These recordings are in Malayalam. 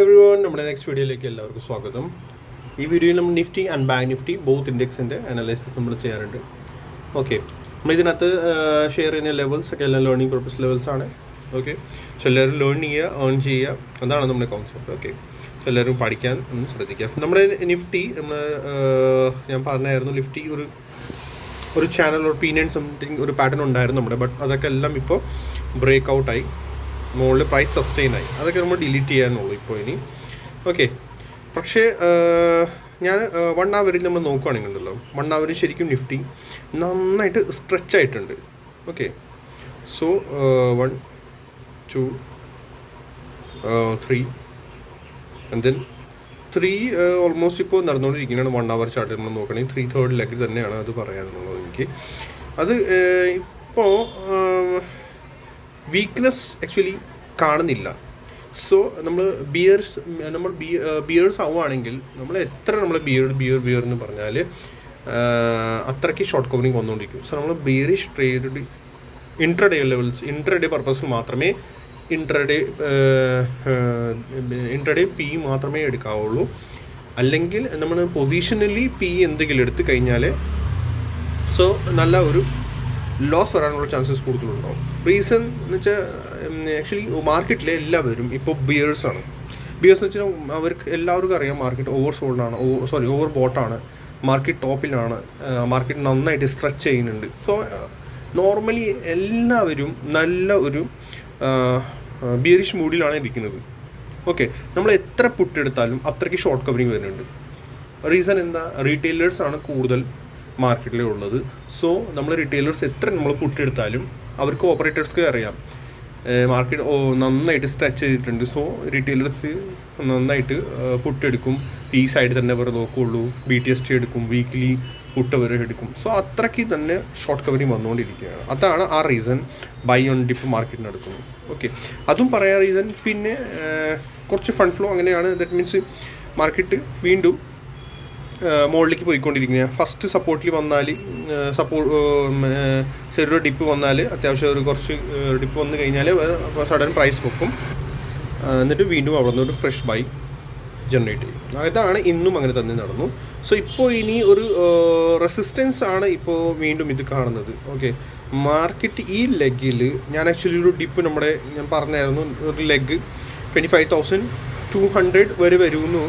എവറി വൺ നമ്മുടെ നെക്സ്റ്റ് വീഡിയോയിലേക്ക് എല്ലാവർക്കും സ്വാഗതം. ഈ വീഡിയോയിൽ നമ്മൾ Nifty and bank Nifty both ഇൻഡെക്സിന്റെ analysis നമ്മൾ ചെയ്യാറുണ്ട്. ഓക്കെ നമ്മൾ ഇതിനകത്ത് ഷെയർ ചെയ്യുന്ന ലെവൽസ് ഒക്കെ എല്ലാം ലേണിംഗ് പർപ്പസ് ലെവൽസ് ആണ്. ഓക്കെ സോ എല്ലാവരും ലേൺ ചെയ്യുക ഏൺ ചെയ്യുക. അതാണ് നമ്മുടെ കോൺസെപ്റ്റ് ഓക്കെ സോ എല്ലാവരും പഠിക്കാൻ ഒന്ന് ശ്രദ്ധിക്കുക. നമ്മുടെ നിഫ്റ്റി നമ്മൾ ഞാൻ പറഞ്ഞായിരുന്നു നിഫ്റ്റി ഒരു ഒരു ചാനൽ ഒരു പീനിയൻ സംതിങ് ഒരു പാറ്റേൺ ഉണ്ടായിരുന്നു നമ്മുടെ. ബട്ട് അതൊക്കെ എല്ലാം ഇപ്പോൾ ബ്രേക്ക് ഔട്ടായി മുകളിൽ പ്രൈസ് സസ്റ്റെയിൻ ആയി. അതൊക്കെ നമ്മൾ ഡിലീറ്റ് ചെയ്യാനുള്ളൂ ഇപ്പോൾ ഇനി. ഓക്കെ പക്ഷേ ഞാൻ വൺ അവറിൽ നമ്മൾ നോക്കുകയാണെങ്കിൽ ഉണ്ടല്ലോ വൺ അവർ ശരിക്കും നിഫ്റ്റി നന്നായിട്ട് സ്ട്രെച്ച് ആയിട്ടുണ്ട്. Okay so one two three and then three almost ഇപ്പോൾ നടന്നുകൊണ്ടിരിക്കുകയാണ് വൺ അവർ ചാർട്ടിൽ നമ്മൾ നോക്കണമെങ്കിൽ ത്രീ തേർഡ് ലെഗ് തന്നെയാണ് അത് പറയാനുള്ളത് എനിക്ക്. അത് ഇപ്പോൾ വീക്ക്നെസ് ആക്ച്വലി കാണുന്നില്ല. സോ നമ്മൾ ബിയേഴ്സ് നമ്മൾ ബി ബിയേഴ്സ് ആവുകയാണെങ്കിൽ നമ്മൾ എത്ര നമ്മൾ ബിയർ ബിയർ ബിയർ എന്ന് പറഞ്ഞാൽ അത്രയ്ക്ക് ഷോർട്ട് കവറിങ് വന്നുകൊണ്ടിരിക്കും. സോ നമ്മൾ bearish trade intraday levels intraday പർപ്പസിൽ മാത്രമേ ഇൻട്രഡേ ഇൻട്രഡേ പി മാത്രമേ എടുക്കാവുള്ളൂ. അല്ലെങ്കിൽ നമ്മൾ പൊസിഷനലി പി എന്തെങ്കിലും എടുത്തു കഴിഞ്ഞാൽ സോ നല്ല ഒരു ലോസ് വരാനുള്ള ചാൻസസ് കൂടുതലുണ്ടാവും. റീസൺ എന്ന് വെച്ചാൽ ആക്ച്വലി മാർക്കറ്റിലെ എല്ലാവരും ഇപ്പോൾ ബിയേഴ്സ് ആണ്. ബിയേഴ്സ് എന്ന് വെച്ചാൽ അവർക്ക് എല്ലാവർക്കും അറിയാം മാർക്കറ്റ് ഓവർ സോൾഡാണ് സോറി ഓവർ ബോട്ടാണ് മാർക്കറ്റ് ടോപ്പിലാണ് മാർക്കറ്റ് നന്നായിട്ട് സ്ട്രെച്ച് ചെയ്യുന്നുണ്ട്. സോ നോർമലി എല്ലാവരും നല്ല ഒരു ബിയറിഷ് മൂഡിലാണ് ഇരിക്കുന്നത്. ഓക്കെ നമ്മൾ എത്ര പുട്ടെടുത്താലും അത്രയ്ക്ക് ഷോർട്ട് കവറിങ് വരുന്നുണ്ട്. റീസൺ എന്താ? റീറ്റെയിലേഴ്സാണ് കൂടുതൽ മാർക്കറ്റിൽ ഉള്ളത്. സോ നമ്മൾ റീറ്റെയിലേഴ്സ് എത്ര നമ്മൾ പുട്ടെടുത്താലും അവർക്ക് ഓപ്പറേറ്റേഴ്സ്ക്ക് അറിയാം. മാർക്കറ്റ് നന്നായിട്ട് സ്ട്രെച്ച് ചെയ്തിട്ടുണ്ട്. സോ റീറ്റെയിലേഴ്സ് നന്നായിട്ട് പുട്ടെടുക്കും സൈഡ് തന്നെ അവർ നോക്കുകയുള്ളൂ ബി ടി എസ് ടി എടുക്കും. വീക്ക്ലി പുട്ട് അവർ എടുക്കും. സോ അത്രയ്ക്ക് തന്നെ ഷോർട്ട് കവറിങ് വന്നുകൊണ്ടിരിക്കുകയാണ്. അതാണ് ആ reason buy on dip market നടക്കുന്നത് ഓക്കെ അതും പറയാൻ റീസൺ പിന്നെ കുറച്ച് ഫണ്ട് ഫ്ലോ അങ്ങനെയാണ്. ദാറ്റ് മീൻസ് മാർക്കറ്റ് വീണ്ടും മുകളിലേക്ക് പോയിക്കൊണ്ടിരിക്കുന്നത് ഫസ്റ്റ് സപ്പോർട്ടിൽ വന്നാൽ സപ്പോ ചെറിയൊരു ഡിപ്പ് വന്നാൽ അത്യാവശ്യം ഒരു കുറച്ച് ഡിപ്പ് വന്നു കഴിഞ്ഞാൽ സഡൻ പ്രൈസ് പൊക്കും. എന്നിട്ട് വീണ്ടും അവിടെ നിന്ന് ഒരു ഫ്രഷ് ബൈ ജനറേറ്റ് ചെയ്യും. അതാണ് ഇന്നും അങ്ങനെ തന്നെ നടന്നു. സോ ഇപ്പോൾ ഇനി ഒരു റെസിസ്റ്റൻസ് ആണ് ഇപ്പോൾ വീണ്ടും ഇത് കാണുന്നത്. ഓക്കെ മാർക്കറ്റ് ഈ ലെഗിൽ ഞാൻ ആക്ച്വലി ഒരു ഡിപ്പ് നമ്മുടെ ഞാൻ പറഞ്ഞായിരുന്നു ഒരു leg twenty five thousand two hundred വരെ വരുമെന്നു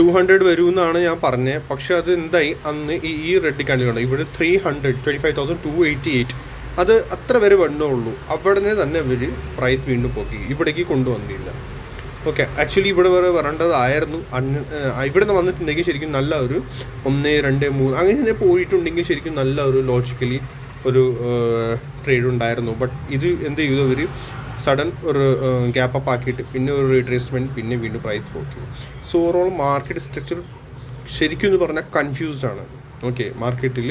ടു ഹൺഡ്രഡ് വരുമെന്നാണ് ഞാൻ പറഞ്ഞത് പക്ഷെ അത് എന്തായി? അന്ന് ഈ ഈ റെഡ് കണ്ടിട്ടുണ്ട്? ഇവിടെ three hundred twenty five thousand two eighty eight അത് അത്ര വരെ വണ്ണുള്ളൂ അവിടെ തന്നെ അവർ പ്രൈസ് വീണ്ടും പോക്കി. ഇവിടേക്ക് കൊണ്ടുവന്നില്ല. ഓക്കെ ആക്ച്വലി ഇവിടെ വരെ വരേണ്ടതായിരുന്നു ഇവിടെ നിന്ന് വന്നിട്ടുണ്ടെങ്കിൽ ശരിക്കും നല്ല ഒരു ഒന്ന് രണ്ട് മൂന്ന് അങ്ങനെ പോയിട്ടുണ്ടെങ്കിൽ ശരിക്കും നല്ല ഒരു ലോജിക്കലി ഒരു ട്രേഡ് ഉണ്ടായിരുന്നു. ബട്ട് ഇത് എന്ത് ചെയ്തു അവർ സഡൻ ഒരു ഗ്യാപ്പ് അപ്പ് ആക്കിയിട്ട് പിന്നെ ഒരു റീട്രേസ്മെന്റ് പിന്നെ വീണ്ടും പ്രൈസ് പോക്കി. സോ ഓവറോൾ മാർക്കറ്റ് സ്ട്രക്ചർ ശരിക്കും എന്ന് പറഞ്ഞാൽ കൺഫ്യൂസ്ഡ് ആണ്. ഓക്കെ മാർക്കറ്റിൽ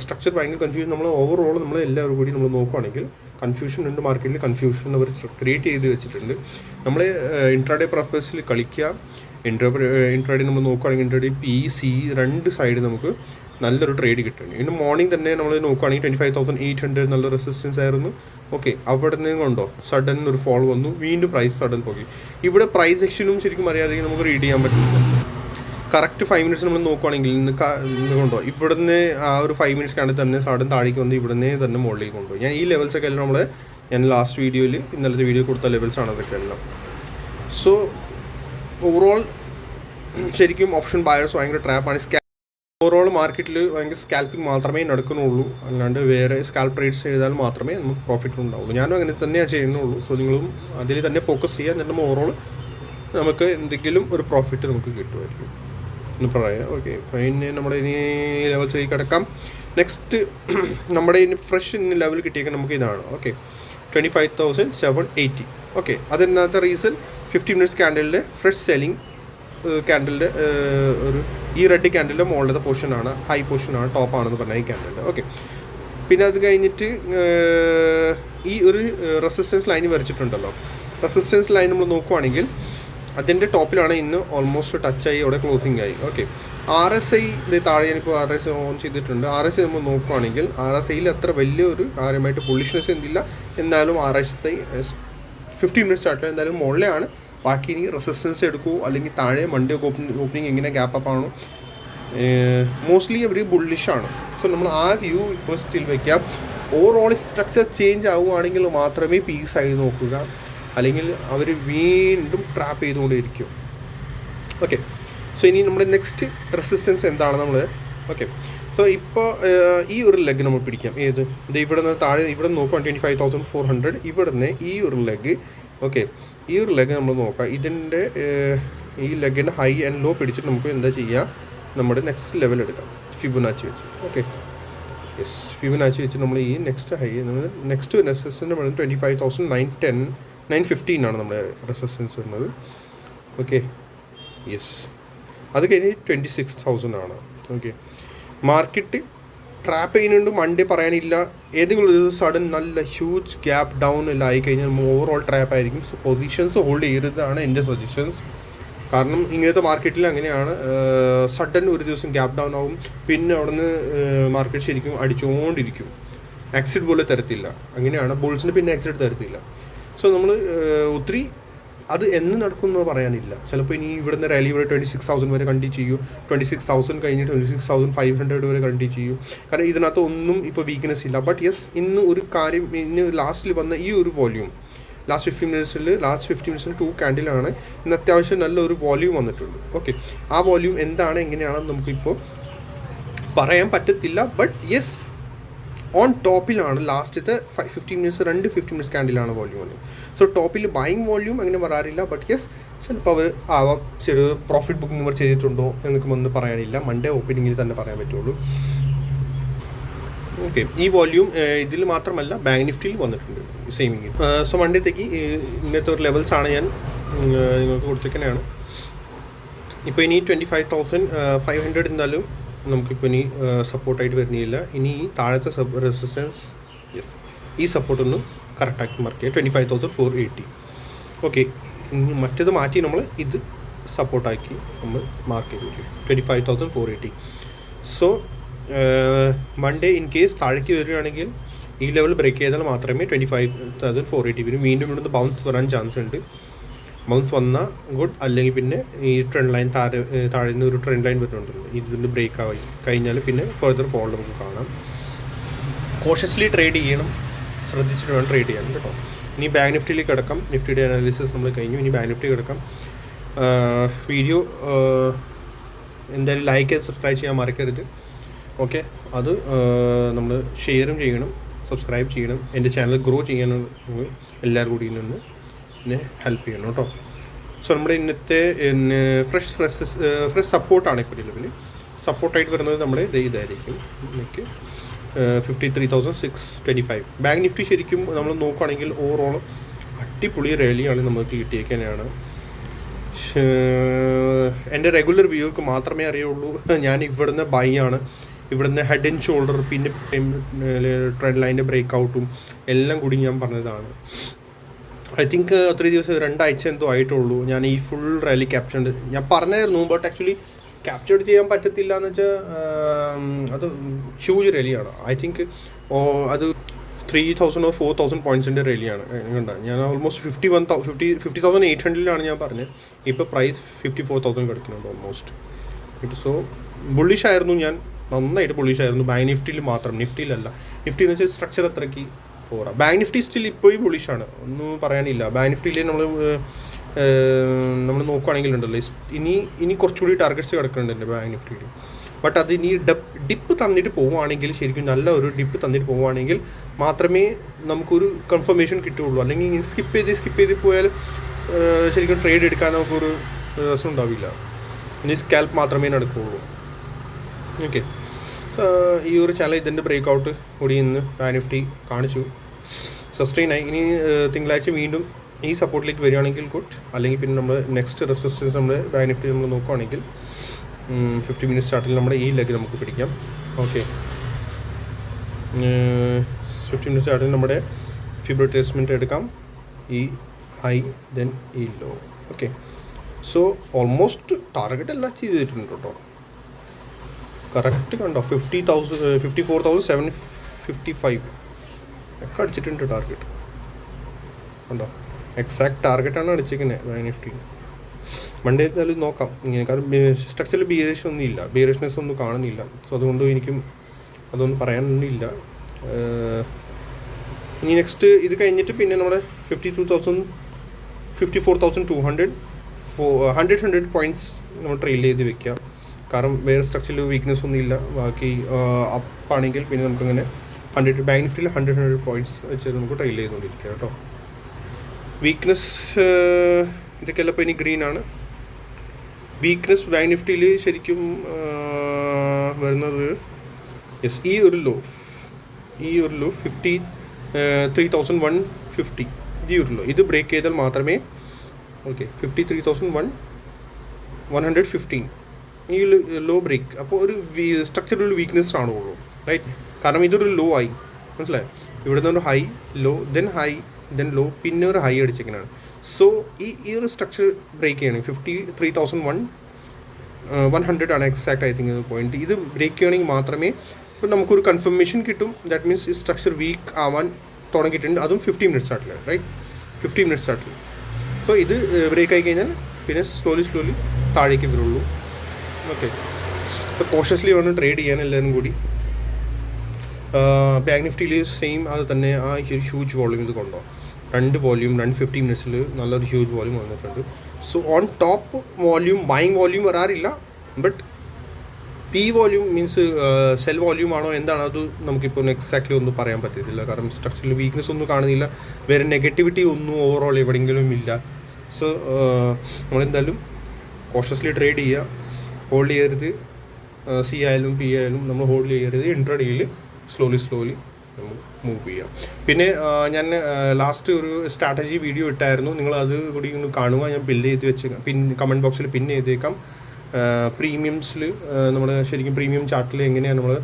സ്ട്രക്ചർ ഭയങ്കര കൺഫ്യൂഷൻ നമ്മൾ ഓവറോൾ നമ്മൾ എല്ലാവരും കൂടി നമ്മൾ നോക്കുകയാണെങ്കിൽ കൺഫ്യൂഷൻ ഉണ്ട് മാർക്കറ്റിൽ കൺഫ്യൂഷൻ അവർ ക്രിയേറ്റ് ചെയ്ത് വെച്ചിട്ടുണ്ട്. നമ്മൾ ഇൻട്രാഡേ പർപ്പസിൽ കളിക്കുക. ഇൻട്രാ ഇൻട്രാഡേ നമ്മൾ നോക്കുകയാണെങ്കിൽ ഇൻട്രാഡേ പി സി രണ്ട് സൈഡ് നമുക്ക് നല്ലൊരു ട്രേഡ് കിട്ടുന്നുണ്ട് ഇന്ന് മോർണിംഗ് തന്നെ നമ്മൾ നോക്കുകയാണെങ്കിൽ twenty five thousand eight hundred നല്ല റെസിസ്റ്റൻസ് ആയിരുന്നു. ഓക്കെ അവിടെ നിന്ന് കൊണ്ടോ സഡൻ ഒരു ഫോൾ വന്നു. വീണ്ടും പ്രൈസ് സഡൻ പോയി. ഇവിടെ പ്രൈസ് സെക്ഷനും ശരിക്കും അറിയാതെ നമുക്ക് റീഡ് ചെയ്യാൻ പറ്റില്ല. കറക്റ്റ് ഫൈവ് മിനിറ്റ്സ് നമ്മൾ നോക്കുവാണെങ്കിൽ ഇന്ന് ഇവിടെ നിന്ന് കൊണ്ടോ ആ ഒരു ഫൈവ് മിനിറ്റ്സ് കണ്ടിട്ട് തന്നെ സഡൻ താഴേക്ക് വന്ന് ഇവിടുന്ന് തന്നെ മുകളിലേക്ക് കൊണ്ടുപോയി. ഞാൻ ഈ ലെവൽസൊക്കെ എല്ലാം നമ്മൾ ഞാൻ ലാസ്റ്റ് വീഡിയോയിൽ ഇന്നലത്തെ വീഡിയോ കൊടുത്ത ലെവൽസ് ആണ് അതൊക്കെ എല്ലാം. സോ ഓവറോൾ ശരിക്കും ഓപ്ഷൻ ബയേഴ്സ് ഭയങ്കര ട്രാപ്പാണ് സ്കാ ഓവറോൾ മാർക്കറ്റിൽ ഭയങ്കര സ്കാൽപ്പിംഗ് മാത്രമേ നടക്കുന്നുള്ളൂ. അല്ലാണ്ട് വേറെ സ്കാൽപ്പ് റേറ്റ്സ് ചെയ്താൽ മാത്രമേ നമുക്ക് പ്രോഫിറ്റ് ഉണ്ടാവുള്ളൂ. ഞാനും അങ്ങനെ തന്നെയാണ് ചെയ്യുന്നുള്ളൂ. സോ നിങ്ങളും അതിൽ തന്നെ ഫോക്കസ് ചെയ്യുക എന്നിട്ട് ഓവറോൾ നമുക്ക് എന്തെങ്കിലും ഒരു പ്രോഫിറ്റ് നമുക്ക് കിട്ടുമായിരിക്കും. എന്ന് പറയാം. ഓക്കെ പിന്നെ നമ്മുടെ ഇനി ലെവൽസിലേക്ക് കിടക്കാം. നെക്സ്റ്റ് നമ്മുടെ ഇനി ഫ്രഷ് ഇനി ലെവൽ കിട്ടിയേക്കാൻ നമുക്ക് ഇതാണ്. Okay twenty five thousand seven eighty okay അതെന്നാത്ത reason fifty minutes ക്യാൻഡലിന്റെ ഫ്രഷ് സെല്ലിംഗ് ക്യാൻഡലിന്റെ ഒരു ഈ റെഡ് ക്യാൻഡലിന്റെ മുകളിലത്തെ പോർഷനാണ് ഹൈ പോർഷനാണ് ടോപ്പാണെന്ന് പറഞ്ഞാൽ ഈ ക്യാൻഡലിന്റെ ഓക്കെ പിന്നെ അത് കഴിഞ്ഞിട്ട് ഈ ഒരു റെസിസ്റ്റൻസ് ലൈൻ വരച്ചിട്ടുണ്ടല്ലോ. റെസിസ്റ്റൻസ് ലൈൻ നമ്മൾ നോക്കുവാണെങ്കിൽ അതിന്റെ ടോപ്പിലാണ് ഇന്ന് ഓൾമോസ്റ്റ് ടച്ച് ആയി അവിടെ ക്ലോസിങ് ആയി. ഓക്കെ ആർ എസ് ഐ താഴെ ഞാനിപ്പോൾ ആർ എസ് ഓൺ ചെയ്തിട്ടുണ്ട്. ആർ എസ് ഐ നമ്മൾ നോക്കുവാണെങ്കിൽ ആർ എസ് ഐയിൽ അത്ര വലിയൊരു കാര്യമായിട്ട് പൊളിഷനസ് എന്തില്ല. എന്നാലും R S I fifteen minutes ആയിട്ട് എന്തായാലും മുകളിലാണ്. ബാക്കി ഇനി റെസിസ്റ്റൻസ് എടുക്കുമോ അല്ലെങ്കിൽ താഴെ മണ്ടി ഓപ്പണിംഗ് ഓപ്പണിംഗ് എങ്ങനെ ഗ്യാപ്പ് അപ്പ് ആണോ മോസ്റ്റ്ലി അവർ ബുള്ളിഷാണ് സോ നമ്മൾ ആ വ്യൂ ഇപ്പോൾ സ്റ്റിൽ വയ്ക്കാം ഓവറോൾ സ്ട്രക്ചർ ചേഞ്ച് ആവുകയാണെങ്കിൽ മാത്രമേ പീസ് ആയി നോക്കുക. അല്ലെങ്കിൽ അവർ വീണ്ടും ട്രാപ്പ് ചെയ്തുകൊണ്ടിരിക്കും ഓക്കെ സോ ഇനി നമ്മുടെ നെക്സ്റ്റ് റെസിസ്റ്റൻസ് എന്താണ് നമ്മൾ ഓക്കെ സോ ഇപ്പോൾ ഈ ഒരു ലെഗ് നമ്മൾ പിടിക്കാം. ഏത്? ഇത് ഇവിടെ നിന്ന് താഴെ ഇവിടെ നോക്കാം twenty five thousand four hundred ഇവിടെ നിന്ന് ഈ ഒരു ലെഗ് ഓക്കെ ഈ ഒരു ലെഗ് നമ്മൾ നോക്കാം. ഇതിന്റെ ഈ ലെഗിന്റെ ഹൈ ആൻഡ് ലോ പിടിച്ചിട്ട് നമുക്ക് എന്താ ചെയ്യുക നമ്മുടെ നെക്സ്റ്റ് ലെവൽ എടുക്കാം. ഫിബുനാച്ചി വെച്ച്. ഓക്കെ യെസ് ഫിബുനാച്ചി വെച്ച് നമ്മൾ ഈ നെക്സ്റ്റ് ഹൈ നമ്മൾ നെക്സ്റ്റ് റെസിസ്റ്റൻസ് വരുന്നത് twenty five thousand nine ten nine fifteen ആണ് നമ്മുടെ റെസിസ്റ്റൻസ് വരുന്നത്. ഓക്കെ യെസ് അത് കഴിഞ്ഞ് ട്വന്റി സിക്സ് തൗസൻഡ് ആണ്. ഓക്കെ മാർക്കറ്റ് ട്രാപ്പ് ചെയ്യുന്നുണ്ട് മണ്ടി പറയാനില്ല. ഏതെങ്കിലും ഒരു സഡൻ നല്ല ഹ്യൂജ് ഗ്യാപ്പ് ആയി കഴിഞ്ഞാൽ ഓവറോൾ ട്രാപ്പ് ആയിരിക്കും. സോ പൊസിഷൻസ് ഹോൾഡ് ചെയ്യരുതാണ് എന്റെ സജഷൻസ് കാരണം ഇങ്ങനത്തെ മാർക്കറ്റിൽ അങ്ങനെയാണ്. സഡൻ ഒരു ദിവസം ഗ്യാപ്പ് ഡൗൺ ആവും. പിന്നെ അവിടുന്ന് മാർക്കറ്റ് ശരിക്കും അടിച്ചുകൊണ്ടിരിക്കും എക്സിറ്റ് പോലെ തരത്തില്ല. അങ്ങനെയാണ്. ബുൾസിന് പിന്നെ എക്സിറ്റ് തരത്തില്ല. സോ നമ്മൾ ഒത്തിരി അത് എന്ന് നടക്കുമെന്ന് പറയാനില്ല. ചിലപ്പോൾ ഇനി ഇവിടുന്ന് റാലി ഇവിടെ ട്വന്റി സിക്സ് തൗസൻഡ് വരെ കണ്ടി ചെയ്യൂ. ട്വന്റി സിക്സ് തൗസൻഡ് കഴിഞ്ഞ് twenty six thousand five hundred വരെ കണ്ടി ചെയ്യൂ. കാരണം ഇതിനകത്ത് ഒന്നും ഇപ്പോൾ വീക്ക്നെസ് ഇല്ല. ബട്ട് യെസ് ഇന്ന് ഒരു കാര്യം ഇന്ന് ലാസ്റ്റിൽ വന്ന ഈ ഒരു വോല്യൂം ലാസ്റ്റ് ഫിഫ്റ്റി മിനിറ്റ്സിൽ ലാസ്റ്റ് ഫിഫ്റ്റി മിനിറ്റ്സിൽ ടു ക്യാൻഡിലാണ് ഇന്ന് അത്യാവശ്യം നല്ലൊരു വോല്യൂം വന്നിട്ടുണ്ട്. ഓക്കെ ആ വോല്യൂം എന്താണ് എങ്ങനെയാണെന്ന് നമുക്കിപ്പോൾ പറയാൻ പറ്റത്തില്ല. ബട്ട് യെസ് ഓൺ ടോപ്പിലാണ് ലാസ്റ്റത്തെ ഫിഫ്റ്റീൻ മിനിറ്റ്സ് രണ്ട് ഫിഫ്റ്റി മിനിറ്റ്സ് ക്യാൻഡിലാണ് വോല്യൂം വന്നത്. സോ ടോപ്പിൽ ബൈങ് വോല്യൂം അങ്ങനെ വരാറില്ല. ബട്ട് യെസ് ചിലപ്പോൾ അവർ ആവാം. ചെറിയ പ്രോഫിറ്റ് ബുക്കിംഗ് അവർ ചെയ്തിട്ടുണ്ടോ എന്നൊക്കെ ഒന്നും പറയാനില്ല. മൺഡേ ഓപ്പണിങ്ങിൽ തന്നെ പറയാൻ പറ്റുള്ളൂ. ഓക്കെ ഈ വോല്യൂം ഇതിൽ മാത്രമല്ല ബാങ്ക് നിഫ്റ്റിയിൽ വന്നിട്ടുണ്ട് സെയിമിങ് സോ മൺഡേത്തേക്ക് ഇന്നത്തെ ഒരു ലെവൽസാണ് ഞാൻ നിങ്ങൾക്ക് കൊടുത്തേക്കാനാണ് ഇപ്പോൾ ഇനി twenty five thousand five hundred എന്തായാലും നമുക്കിപ്പോൾ ഇനി സപ്പോർട്ടായിട്ട് വരുന്നില്ല. ഇനി ഈ താഴത്തെ സബ് റെസിസ്റ്റൻസ് യെസ് ഈ സപ്പോർട്ടൊന്ന് കറക്റ്റാക്കി മാർക്ക് ചെയ്യുക. Twenty five thousand four eighty okay ഇനി മറ്റേത് മാറ്റി നമ്മൾ ഇത് സപ്പോർട്ടാക്കി നമ്മൾ മാർക്ക് ചെയ്ത് twenty five thousand four eighty so Monday in case താഴേക്ക് വരികയാണെങ്കിൽ ഈ ലെവൽ ബ്രേക്ക് ചെയ്താൽ മാത്രമേ twenty five thousand four eighty വരും. വീണ്ടും ഇവിടുന്ന് ബൗൺസ് വരാൻ ചാൻസ് ഉണ്ട്. ബൗൺസ് വന്നാൽ ഗുഡ് അല്ലെങ്കിൽ പിന്നെ ഈ ട്രെൻഡ് ലൈൻ താഴെ താഴെ നിന്ന് ഒരു ട്രെൻഡ് ലൈൻ വരുന്നുണ്ടല്ലോ. ഇതിന്റെ ബ്രേക്ക് ആയി. കഴിഞ്ഞാൽ പിന്നെ ഫെർദർ ഫോൾ നമുക്ക് കാണാം. കോഷ്യസ്ലി ട്രേഡ് ചെയ്യണം. ശ്രദ്ധിച്ചിട്ട് വേണം ട്രേഡ് ചെയ്യാൻ കേട്ടോ. ഇനി ബാങ്ക് നിഫ്റ്റിയിലേക്ക് കിടക്കാം. നിഫ്റ്റിയുടെ അനാലിസിസ് നമ്മൾ കഴിഞ്ഞു. ഇനി ബാങ്ക് നിഫ്റ്റി കിടക്കാം. വീഡിയോ എന്തായാലും ലൈക്ക് ആൻഡ് സബ്സ്ക്രൈബ് ചെയ്യാൻ മറക്കരുത്. ഓക്കെ അത് നമ്മൾ ഷെയറും ചെയ്യണം. സബ്സ്ക്രൈബ് ചെയ്യണം. എന്റെ ചാനൽ ഗ്രോ ചെയ്യാനും എല്ലാവരും കൂടി നിന്ന് എന്നെ ഹെൽപ്പ് ചെയ്യണം കേട്ടോ സോ നമ്മുടെ ഇന്നത്തെ ഫ്രഷ് ഫ്രഷ് ഫ്രഷ് സപ്പോർട്ടാണ് ഇപ്പോൾ നിലവിൽ സപ്പോർട്ടായിട്ട് വരുന്നത് നമ്മുടെ ഇത് ഇതായിരിക്കും. എനിക്ക് fifty three thousand six twenty five bank Nifty ശരിക്കും നമ്മൾ നോക്കുകയാണെങ്കിൽ ഓവറോൾ അടിപൊളി റാലിയാണ് നമുക്ക് കിട്ടിയേക്കാനാണ് എന്റെ റെഗുലർ വ്യൂക്ക് മാത്രമേ അറിയുള്ളൂ. ഞാൻ ഇവിടുന്ന് ബൈ ആണ്. ഇവിടുന്ന് ഹെഡ് ആൻഡ് ഷോൾഡർ പിന്നെ ട്രെൻഡ് ലൈന്റെ ബ്രേക്ക് ഔട്ടും എല്ലാം കൂടി ഞാൻ പറഞ്ഞതാണ്. ഐ തിങ്ക് അത്രയും ദിവസം രണ്ടാഴ്ച എന്തോ ആയിട്ടുള്ളൂ. ഞാൻ ഈ ഫുൾ റാലി ക്യാപ്ചർ ഞാൻ പറഞ്ഞായിരുന്നു ബട്ട് ആക്ച്വലി ക്യാപ്ചർ ചെയ്യാൻ പറ്റത്തില്ല എന്ന് വെച്ചാൽ അത് ഹ്യൂജ് റാലിയാണ് ഐ തിങ്ക് ഓ അത് three thousand or four thousand പോയിൻസിന്റെ റാലിയാണ് കണ്ട? ഞാൻ almost fifty one thou fifty fifty thousand eight ഹൺഡ്രഡിലാണ് ഞാൻ പറഞ്ഞത് ഇപ്പോൾ പ്രൈസ് ഫിഫ്റ്റി ഫോർ തൗസൻഡ് കിടക്കുന്നുണ്ട് ഓൾമോസ്റ്റ് ഇറ്റ് സോ ബുള്ളിഷ് ആയിരുന്നു ഞാൻ. നന്നായിട്ട് ബുള്ളിഷ് ആയിരുന്നു. ബാങ്ക് നിഫ്റ്റിയിൽ മാത്രം. നിഫ്റ്റിയിലല്ല നിഫ്റ്റി എന്ന് വെച്ചാൽ സ്ട്രക്ചർ അത്രയ്ക്ക്. പോരാ ബാങ്ക് നിഫ്റ്റി സ്റ്റിൽ ഇപ്പോഴും ബുളിഷാണ് ഒന്നും പറയാനില്ല. ബാങ്ക് നിഫ്റ്റിയിൽ നമ്മൾ നമ്മൾ നോക്കുകയാണെങ്കിൽ ഉണ്ടല്ലോ ഇനി ഇനി കുറച്ചുകൂടി ടാർഗറ്റ്സ് കിടക്കുന്നുണ്ട് എന്റെ ബാങ്ക് നിഫ്റ്റിയിൽ ബട്ട് അത് ഇനി ഡപ്പ് ഡിപ്പ് തന്നിട്ട് പോവുകയാണെങ്കിൽ ശരിക്കും നല്ല ഒരു ഡിപ്പ് തന്നിട്ട് പോവുകയാണെങ്കിൽ മാത്രമേ നമുക്കൊരു കൺഫർമേഷൻ കിട്ടുകയുള്ളൂ. അല്ലെങ്കിൽ സ്കിപ്പ് ചെയ്ത് സ്കിപ്പ് ചെയ്ത് പോയാൽ ശരിക്കും ട്രേഡ് എടുക്കാൻ നമുക്കൊരു രസം ഉണ്ടാവില്ല. ഇനി സ്കാൽപ്പ് മാത്രമേ നടക്കുകയുള്ളൂ ഓക്കെ ഈ ഒരു ചില ഇതിന്റെ ബ്രേക്ക് ഔട്ട് കൂടി ഇന്ന് നിഫ്റ്റി കാണിച്ചു. സസ്റ്റെയിൻ ആയി. ഇനി തിങ്കളാഴ്ച വീണ്ടും ഈ സപ്പോർട്ടിലേക്ക് വരികയാണെങ്കിൽ ഗുഡ് അല്ലെങ്കിൽ പിന്നെ നമ്മൾ നെക്സ്റ്റ് റെസിസ്റ്റൻസ് നമ്മൾ നിഫ്റ്റി നമ്മൾ നോക്കുകയാണെങ്കിൽ ഫിഫ്റ്റി മിനിറ്റ് സ്റ്റാർട്ടിൽ നമ്മുടെ ഈ ലെഗ് നമുക്ക് പിടിക്കാം. ഓക്കെ ഫിഫ്റ്റി മിനിറ്റ് സ്റ്റാർട്ടിൽ നമ്മുടെ ഫിബ്രോ ട്രേസ്മെന്റ് എടുക്കാം. ഈ ഹൈ ദെൻ ഈ low okay so almost target എല്ലാം ചെയ്തിട്ടുണ്ട് കേട്ടോ. കറക്റ്റ് കണ്ടോ? Fifty thousand fifty four thousand seven fifty five ഒക്കെ അടിച്ചിട്ടുണ്ട് ടാർഗറ്റ് കണ്ടോ? എക്സാക്ട് ടാർഗറ്റാണ് അടിച്ചേക്കുന്നത് ബാങ്ക് നിഫ്റ്റി മൺഡേ എന്തായാലും നോക്കാം. കാരണം സ്ട്രക്ചറിൽ ബിയറിഷ് ഒന്നും ഇല്ല. ബിയറിഷ്നെസ് ഒന്നും കാണുന്നില്ല. സോ അതുകൊണ്ട് എനിക്കും അതൊന്നും പറയാനൊന്നുമില്ല. ഇനി നെക്സ്റ്റ് ഇത് കഴിഞ്ഞിട്ട് പിന്നെ നമ്മുടെ fifty two thousand fifty four thousand two hundred four hundred hundred points നമ്മൾ ട്രെയിൽ ചെയ്ത് വെക്കാം കാരണം വേറെ സ്ട്രക്ചറിൽ വീക്ക്നെസ് ഒന്നും ഇല്ല. ബാക്കി അപ്പ് ആണെങ്കിൽ പിന്നെ നമുക്കങ്ങനെ ഹൺഡ്രഡ് ബാങ്ക് നിഫ്റ്റിയിൽ ഹൺഡ്രഡ് ഹൺഡ്രഡ് പോയിന്റ്സ് വെച്ച് നമുക്ക് ട്രെയിൽ ചെയ്തുകൊണ്ടിരിക്കുക കേട്ടോ. വീക്ക്നെസ് ഇതൊക്കെ അല്ലപ്പോൾ ഇനി ഗ്രീൻ ആണ്. വീക്ക്നെസ് ബാങ്ക് നിഫ്റ്റിയിൽ ശരിക്കും വരുന്നത് യെസ് ഈ ഒരു ലോ ഈ ഒരു low fifty three thousand one fifty ഈ ഒരു ലോ ഇത് ബ്രേക്ക് ചെയ്താൽ മാത്രമേ okay fifty three thousand one one hundred fifteen ഈ ലോ ബ്രേക്ക്. അപ്പോൾ ഒരു സ്ട്രക്ചറിൽ ഒരു വീക്ക്നെസ് കാണുകയുള്ളൂ റൈറ്റ് കാരണം ഇതൊരു ലോ ആയി. മനസ്സിലായോ? ഇവിടെ നിന്ന് ഒരു high low then high then low പിന്നെ ഒരു ഹൈ അടിച്ചേക്കാനാണ് സോ ഈ ഈ ഒരു സ്ട്രക്ചർ ബ്രേക്ക് ചെയ്യണം fifty three thousand one one hundred ആണ് എക്സാക്ട് ഐ തിങ്ക് പോയിന്റ് ഇത് ബ്രേക്ക് ചെയ്യണമെങ്കിൽ മാത്രമേ ഇപ്പം നമുക്കൊരു കൺഫർമേഷൻ കിട്ടും. ദാറ്റ് മീൻസ് ഈ സ്ട്രക്ചർ വീക്ക് ആവാൻ തുടങ്ങിയിട്ടുണ്ട്. അതും ഫിഫ്റ്റി മിനിറ്റ്സ് ആട്ടില്ല റൈറ്റ് ഫിഫ്റ്റി മിനിറ്റ്സ് ആട്ടില്ല സോ ഇത് ബ്രേക്ക് ആയി കഴിഞ്ഞാൽ പിന്നെ സ്ലോലി സ്ലോലി താഴേക്ക് വരുള്ളൂ. ഓക്കെ സോ കോഷ്യസ്ലി വേണം ട്രേഡ് ചെയ്യാൻ എല്ലാവരും കൂടി. ബാങ്ക് നിഫ്റ്റിയിൽ സെയിം അത് തന്നെ ആ ഹ്യൂജ് വോളിയം ഇത് കൊണ്ടോ. രണ്ട് വോല്യൂം രണ്ട് ഫിഫ്റ്റി മിനിറ്റ്സിൽ നല്ലൊരു ഹ്യൂജ് വോല്യൂം വന്നിട്ടുണ്ട്. So on top volume buying volume വരാറില്ല. But P volume means sell volume ആണോ എന്താണ് അത് നമുക്കിപ്പോൾ എക്സാക്ട്ലി ഒന്നും പറയാൻ പറ്റത്തില്ല. കാരണം സ്ട്രക്ചറിൽ വീക്ക്നെസ് ഒന്നും കാണുന്നില്ല. വേറെ നെഗറ്റിവിറ്റി ഒന്നും ഓവറോൾ എവിടെയെങ്കിലും ഇല്ല. സോ നമ്മളെന്തായാലും കോഷ്യസ്ലി ട്രേഡ് ചെയ്യുക ഹോൾഡ് ചെയ്യരുത്. സി ആയാലും പി ആയാലും നമ്മൾ ഹോൾഡ് ചെയ്യരുത്. ഇൻട്രഡേയിൽ സ്ലോലി സ്ലോലി നമ്മൾ മൂവ് ചെയ്യാം. പിന്നെ ഞാൻ ലാസ്റ്റ് ഒരു സ്ട്രാറ്റജി വീഡിയോ ഇട്ടായിരുന്നു. നിങ്ങൾ അത് കൂടി ഒന്ന് കാണുക. ഞാൻ പിൻ ചെയ്ത് വെച്ചേക്കാം പിൻ കമന്റ് ബോക്സിൽ പിൻ ചെയ്തേക്കാം. പ്രീമിയംസിൽ നമ്മൾ ശരിക്കും പ്രീമിയം ചാർട്ടിൽ എങ്ങനെയാണ് നമ്മൾ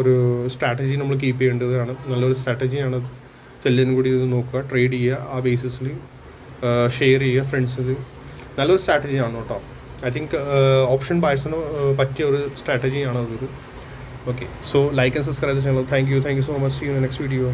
ഒരു സ്ട്രാറ്റജി നമ്മൾ കീപ്പ് ചെയ്യേണ്ടതാണ്. നല്ലൊരു സ്ട്രാറ്റജിയാണ് ചെല്ലിനും കൂടി ഇത് നോക്കുക. ട്രേഡ് ചെയ്യുക. ആ ബേസിസിൽ ഷെയർ ചെയ്യുക. ഫ്രണ്ട്സിൽ നല്ലൊരു സ്ട്രാറ്റജിയാണ് കേട്ടോ. ഐ തിങ്ക് ഓപ്ഷൻ ബാറ്റ്സിന് പറ്റിയ ഒരു സ്ട്രാറ്റജിയാണ് അതൊരു okay so like and subscribe ചെയ്യണം thank you thank you so much you next video